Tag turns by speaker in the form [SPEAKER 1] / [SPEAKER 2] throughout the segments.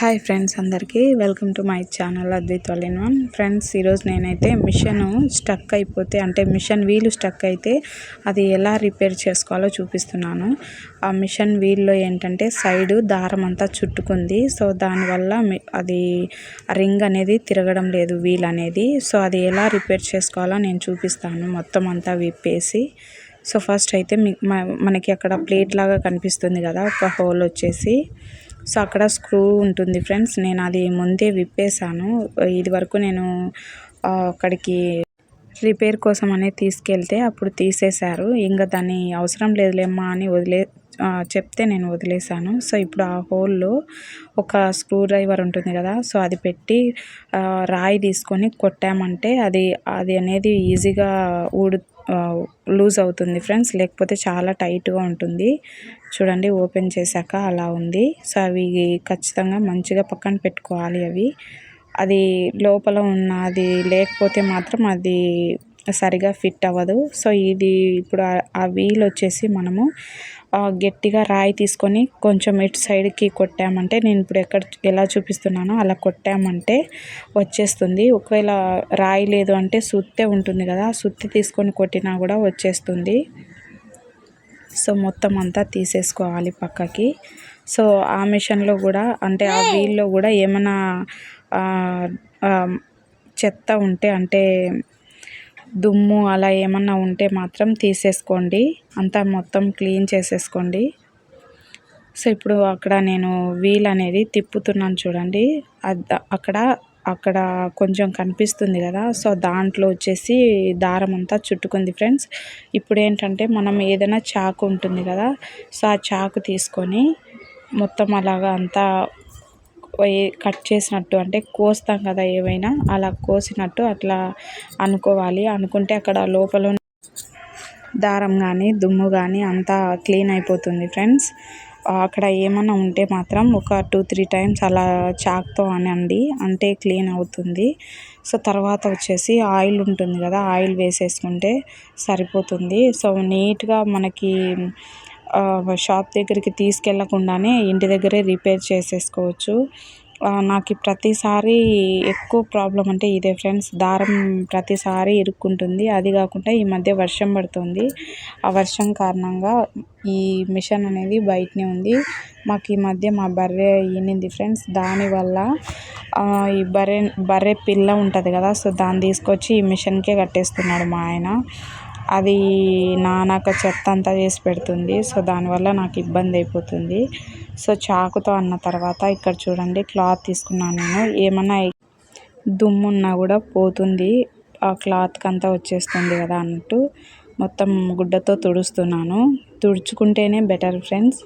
[SPEAKER 1] Hi friends అందరికీ. Welcome to my channel Advaith one one. Friends ఈరోజు నేనైతే machine stuck అయిపోతే అంటే మిషన్ వీలు స్టక్ అయితే అది ఎలా రిపేర్ చేసుకోవాలో చూపిస్తున్నాను. ఆ మిషన్ వీల్లో ఏంటంటే సైడు దారం అంతా చుట్టుకుంది. సో దానివల్ల అది రింగ్ అనేది తిరగడం లేదు వీల్ అనేది. సో అది ఎలా రిపేర్ చేసుకోవాలో నేను చూపిస్తాను. మొత్తం అంతా విప్పేసి. సో ఫస్ట్ అయితే మనకి అక్కడ ప్లేట్ లాగా కనిపిస్తుంది కదా ఒక హోల్ వచ్చేసి. సో అక్కడ స్క్రూ ఉంటుంది ఫ్రెండ్స్. నేను అది ముందే విప్పేశాను. ఇది వరకు నేను అక్కడికి రిపేర్ కోసం అనేది తీసుకెళ్తే అప్పుడు తీసేశారు. ఇంకా దాన్ని అవసరం లేదులేమ్మా అని వదిలే చెప్తే నేను వదిలేశాను. సో ఇప్పుడు ఆ హోల్లో ఒక స్క్రూ డ్రైవర్ ఉంటుంది కదా సో అది పెట్టి రాయి తీసుకొని కొట్టామంటే అది అది అనేది ఈజీగా ఊడు లూజ్ అవుతుంది ఫ్రెండ్స్. లేకపోతే చాలా టైట్గా ఉంటుంది. చూడండి ఓపెన్ చేశాక అలా ఉంది. సో అవి ఖచ్చితంగా మంచిగా పక్కన పెట్టుకోవాలి అవి. అది లోపల ఉన్నది లేకపోతే మాత్రం అది సరిగా ఫిట్ అవ్వదు. సో ఇది ఇప్పుడు ఆ వీల్ వచ్చేసి మనము గట్టిగా రాయి తీసుకొని కొంచెం ఇటు సైడ్కి కొట్టామంటే నేను ఇప్పుడు ఎక్కడ ఎలా చూపిస్తున్నానో అలా కొట్టామంటే వచ్చేస్తుంది. ఒకవేళ రాయి లేదు అంటే సుత్తే ఉంటుంది కదా సుత్తి తీసుకొని కొట్టినా కూడా వచ్చేస్తుంది. సో మొత్తం అంతా తీసేసుకోవాలి పక్కకి. సో ఆ మిషన్లో కూడా అంటే ఆ వీల్లో కూడా ఏమైనా చెత్త ఉంటే అంటే దుమ్ము అలా ఏమన్నా ఉంటే మాత్రం తీసేసుకోండి. అంతా మొత్తం క్లీన్ చేసేసుకోండి. సో ఇప్పుడు అక్కడ నేను వీల్ అనేది తిప్పుతున్నాను చూడండి. అక్కడ అక్కడ కొంచెం కనిపిస్తుంది కదా. సో దాంట్లో వచ్చేసి దారం అంతా చుట్టుకుంది ఫ్రెండ్స్. ఇప్పుడు ఏంటంటే మనం ఏదైనా చాకు ఉంటుంది కదా. సో ఆ చాకు తీసుకొని మొత్తం అలాగా అంతా కట్ చేసినట్టు అంటే కోస్తాం కదా ఏవైనా అలా కోసినట్టు అట్లా అనుకోవాలి. అనుకుంటే అక్కడ లోపల దారం కానీ దుమ్ము కానీ అంతా క్లీన్ అయిపోతుంది ఫ్రెండ్స్. అక్కడ ఏమైనా ఉంటే మాత్రం ఒక టూ త్రీ టైమ్స్ అలా చాక్తో అనండి. అంటే క్లీన్ అవుతుంది. సో తర్వాత వచ్చేసి ఆయిల్ ఉంటుంది కదా ఆయిల్ వేసేసుకుంటే సరిపోతుంది. సో నీట్గా మనకి షాప్ దగ్గరికి తీసుకెళ్ళకుండానే ఇంటి దగ్గరే రిపేర్ చేసేసుకోవచ్చు. నాకు ప్రతిసారి ఎక్కువ ప్రాబ్లం అంటే ఇదే ఫ్రెండ్స్ దారం ప్రతిసారి ఇరుక్కుంటుంది. అది కాకుండా ఈ మధ్య వర్షం పడుతుంది. ఆ వర్షం కారణంగా ఈ మిషన్ అనేది బయటనే ఉంది. మాకు ఈ మధ్య మా బర్రె ఈనింది ఫ్రెండ్స్ దానివల్ల ఈ బర్రె బర్రె పిల్ల ఉంటుంది కదా సో దాన్ని తీసుకొచ్చి ఈ మిషన్కే కట్టేస్తున్నాడు మా ఆయన. అది నానాక చెత్త అంతా చేసి పెడుతుంది. సో దానివల్ల నాకు ఇబ్బంది అయిపోతుంది. సో చాకుతో అన్న తర్వాత ఇక్కడ చూడండి క్లాత్ తీసుకున్నాను నేను. ఏమన్నా దుమ్మున్నా కూడా పోతుంది. ఆ క్లాత్కి అంతా వచ్చేస్తుంది కదా అన్నట్టు. మొత్తం గుడ్డతో తుడుస్తున్నాను. తుడుచుకుంటేనే బెటర్ ఫ్రెండ్స్.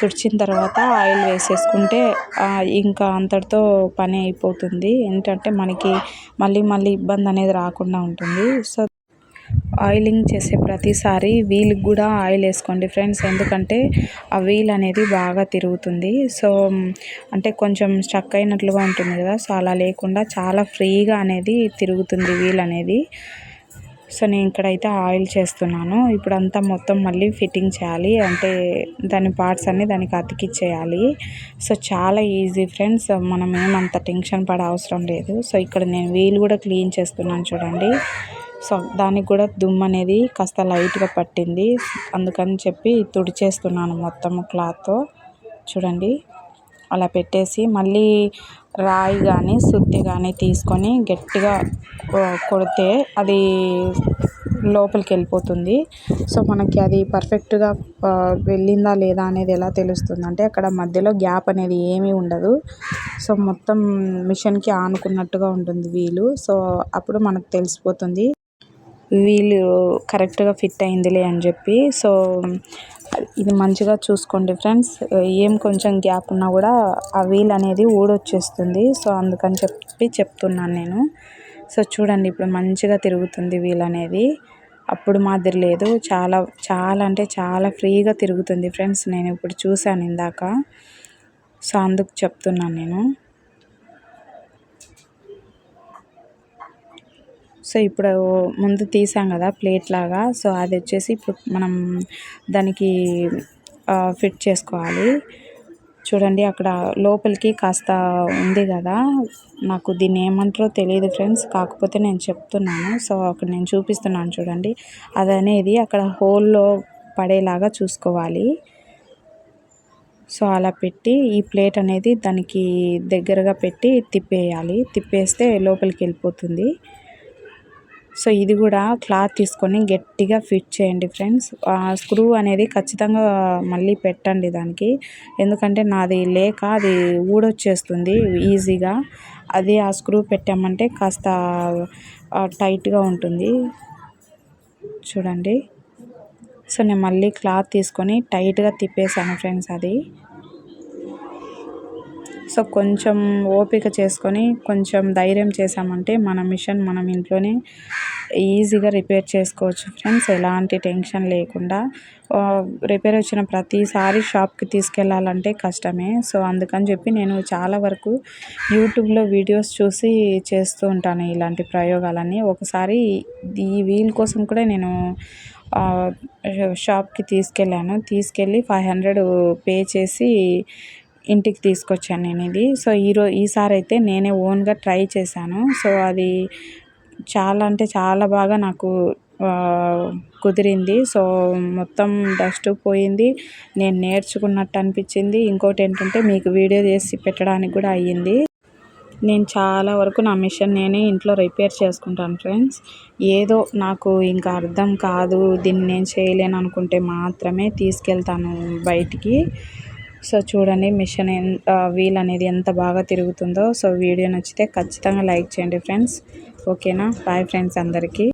[SPEAKER 1] తుడిచిన తర్వాత ఆయిల్ వేసేసుకుంటే ఇంకా అంతటితో పని అయిపోతుంది. ఏంటంటే మనకి మళ్ళీ మళ్ళీ ఇబ్బంది అనేది రాకుండా ఉంటుంది. సో ఆయిలింగ్ చేసే ప్రతిసారి వీల్కి కూడా ఆయిల్ వేసుకోండి ఫ్రెండ్స్. ఎందుకంటే ఆ వీల్ అనేది బాగా తిరుగుతుంది. సో అంటే కొంచెం స్టక్ అయినట్లుగా ఉంటుంది కదా సో అలా లేకుండా చాలా ఫ్రీగా అనేది తిరుగుతుంది వీల్ అనేది. సో నేను ఇక్కడైతే ఆయిల్ చేస్తున్నాను. ఇప్పుడు అంతా మొత్తం మళ్ళీ ఫిట్టింగ్ చేయాలి. అంటే దాని పార్ట్స్ అన్ని దానికి అతికిచ్చేయాలి. సో చాలా ఈజీ ఫ్రెండ్స్. మనం ఏమంత టెన్షన్ పడే అవసరం లేదు. సో ఇక్కడ నేను వీల్ కూడా క్లీన్ చేస్తున్నాను చూడండి. సో దానికి కూడా దుమ్ము అనేది కాస్త లైట్గా పట్టింది. అందుకని చెప్పి తుడిచేస్తున్నాను మొత్తం క్లాత్తో. చూడండి. అలా పెట్టేసి మళ్ళీ రాయి కానీ సుత్తి కానీ తీసుకొని గట్టిగా కొడితే అది లోపలికి వెళ్ళిపోతుంది సో మనకి అది పర్ఫెక్ట్గా వెళ్ళిందా లేదా అనేది ఎలా తెలుస్తుంది? అంటే అక్కడ మధ్యలో గ్యాప్ అనేది ఏమీ ఉండదు. సో మొత్తం మిషన్కి ఆనుకున్నట్టుగా ఉంటుంది వీలు. సో అప్పుడు మనకు తెలిసిపోతుంది. వీలు కరెక్ట్గా ఫిట్ అయిందిలే అని చెప్పి. సో ఇది మంచిగా చూసుకోండి ఫ్రెండ్స్. ఏం కొంచెం గ్యాప్ ఉన్నా కూడా ఆ వీల్ అనేది ఊడొచ్చేస్తుంది. సో అందుకని చెప్పి చెప్తున్నాను నేను. సో చూడండి ఇప్పుడు మంచిగా తిరుగుతుంది వీల్ అనేది. అప్పుడు మాదిరి లేదు. చాలా చాలా అంటే చాలా ఫ్రీగా తిరుగుతుంది ఫ్రెండ్స్. నేను ఇప్పుడు చూశాను ఇందాక. సో అందుకు చెప్తున్నాను నేను. సో ఇప్పుడు ముందు తీసాం కదా ప్లేట్ లాగా. సో అది వచ్చేసి ఇప్పుడు మనం దానికి ఫిట్ చేసుకోవాలి. చూడండి అక్కడ లోపలికి కాస్త ఉంది కదా. నాకు దీన్ని ఏమంటారో తెలియదు ఫ్రెండ్స్. కాకపోతే నేను చెప్తున్నాను. సో అక్కడ నేను చూపిస్తున్నాను చూడండి. అది అనేది అక్కడ హోల్లో పడేలాగా చూసుకోవాలి. సో అలా పెట్టి ఈ ప్లేట్ అనేది దానికి దగ్గరగా పెట్టి తిప్పేయాలి. తిప్పేస్తే లోపలికి వెళ్ళిపోతుంది. సో ఇది కూడా క్లాత్ తీసుకొని గట్టిగా ఫిట్ చేయండి ఫ్రెండ్స్. ఆ స్క్రూ అనేది ఖచ్చితంగా మళ్ళీ పెట్టండి దానికి. ఎందుకంటే నాది లేక అది ఊడొచ్చేస్తుంది ఈజీగా. అది ఆ స్క్రూ పెట్టామంటే కాస్త టైట్గా ఉంటుంది. చూడండి. సో నేను మళ్ళీ క్లాత్ తీసుకొని టైట్గా తిప్పేశాను ఫ్రెండ్స్ అది. సో కొంచెం ఓపిక చేసుకొని కొంచెం ధైర్యం చేసామంటే మన మిషన్ మనం ఇంట్లోనే ఈజీగా రిపేర్ చేసుకోవచ్చు ఫ్రెండ్స్. ఎలాంటి టెన్షన్ లేకుండా రిపేర్ వచ్చిన ప్రతిసారి షాప్కి తీసుకెళ్ళాలంటే కష్టమే. సో అందుకని చెప్పి నేను చాలా వరకు యూట్యూబ్లో వీడియోస్ చూసి చేస్తూ ఉంటాను ఇలాంటి ప్రయోగాలన్నీ. ఒకసారి ఈ వీల్ కోసం కూడా నేను షాప్కి తీసుకెళ్ళాను. తీసుకెళ్ళి ఫైవ్ హండ్రెడ్ పే చేసి ఇంటికి తీసుకొచ్చాను నేను ఇది. సో ఈరో ఈసారి అయితే నేనే ఓన్గా ట్రై చేశాను. సో అది చాలా అంటే చాలా బాగా నాకు కుదిరింది. సో మొత్తం డస్ట్ పోయింది. నేను నేర్చుకున్నట్టు అనిపించింది. ఇంకోటి ఏంటంటే మీకు వీడియో చేసి పెట్టడానికి కూడా అయ్యింది. నేను చాలా వరకు నా మిషన్ నేనే ఇంట్లో రిపేర్ చేసుకుంటాను ఫ్రెండ్స్. ఏదో నాకు ఇంకా అర్థం కాదు. దీన్ని నేను చేయలేను అనుకుంటే మాత్రమే తీసుకెళ్తాను బయటికి. సో చూడండి మిషన్ వీల్ అనేది ఎంత బాగా తిరుగుతుందో. సో వీడియో నచ్చితే ఖచ్చితంగా లైక్ చేయండి ఫ్రెండ్స్. ఓకేనా? బాయ్ ఫ్రెండ్స్ అందరికీ.